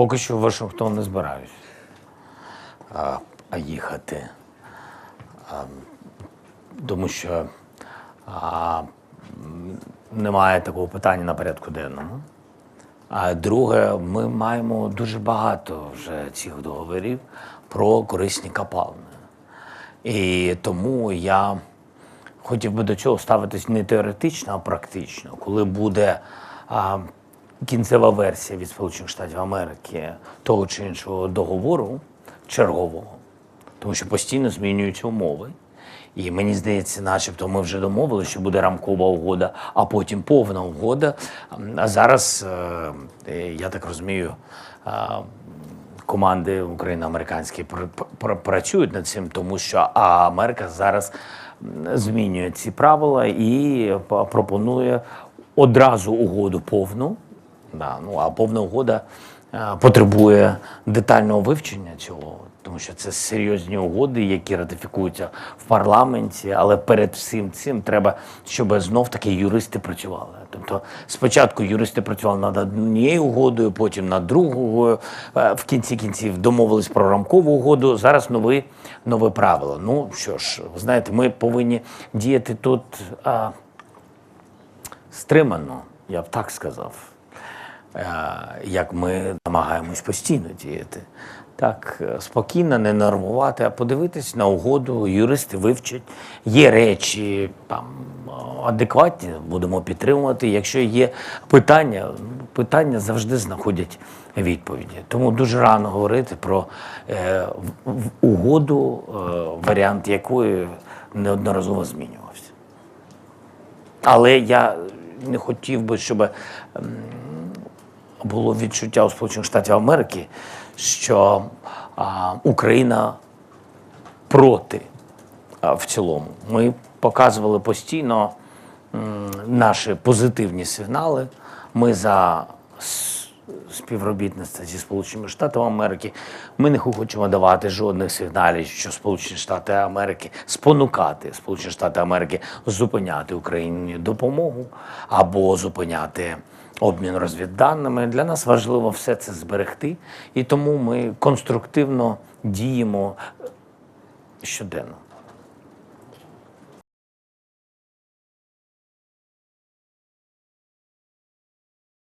Поки що в Вашингтон не збираюсь. А, їхати. А, тому що а, немає такого питання на порядку денному. А друге, ми маємо дуже багато вже цих договорів про корисні копалини. І тому я хотів би до цього ставитись не теоретично, а практично. Коли буде а, кінцева версія від Сполучених Штатів Америки того чи іншого договору чергового, тому що постійно змінюються умови. І мені здається, начебто ми вже домовили, що буде рамкова угода, а потім повна угода. А зараз, е, е, я так розумію, е, команди україно-американські пр- пр- працюють над цим, тому що Америка зараз змінює ці правила і пропонує одразу угоду повну. Да, ну, а повна угода е, потребує детального вивчення цього, тому що це серйозні угоди, які ратифікуються в парламенті. Але перед всім цим треба, щоб знов таки юристи працювали. Тобто спочатку юристи працювали над однією угодою, потім над другою. Е, В кінці кінців домовились про рамкову угоду. Зараз нові, нове правило. Ну що ж, ви знаєте, ми повинні діяти тут а, стримано, я б так сказав як ми намагаємось постійно діяти. Так, е, спокійно, не нормувати, а подивитись на угоду, юристи вивчать. Є речі там е, адекватні, будемо підтримувати. Якщо є питання, питання завжди знаходять відповіді. Тому дуже рано говорити про е, угоду, е, варіант якої неодноразово змінювався. Але я не хотів би, щоб було відчуття у Сполучених Штатів Америки, що а, Україна проти а, в цілому. Ми показували постійно м, наші позитивні сигнали. Ми за співробітництво зі Сполученими Штатами Америки. Ми не хочемо давати жодних сигналів, що Сполучені Штати Америки спонукати Сполучені Штати Америки зупиняти Україні допомогу або зупиняти обмін розвідданими. Для нас важливо все це зберегти, і тому ми конструктивно діємо щоденно.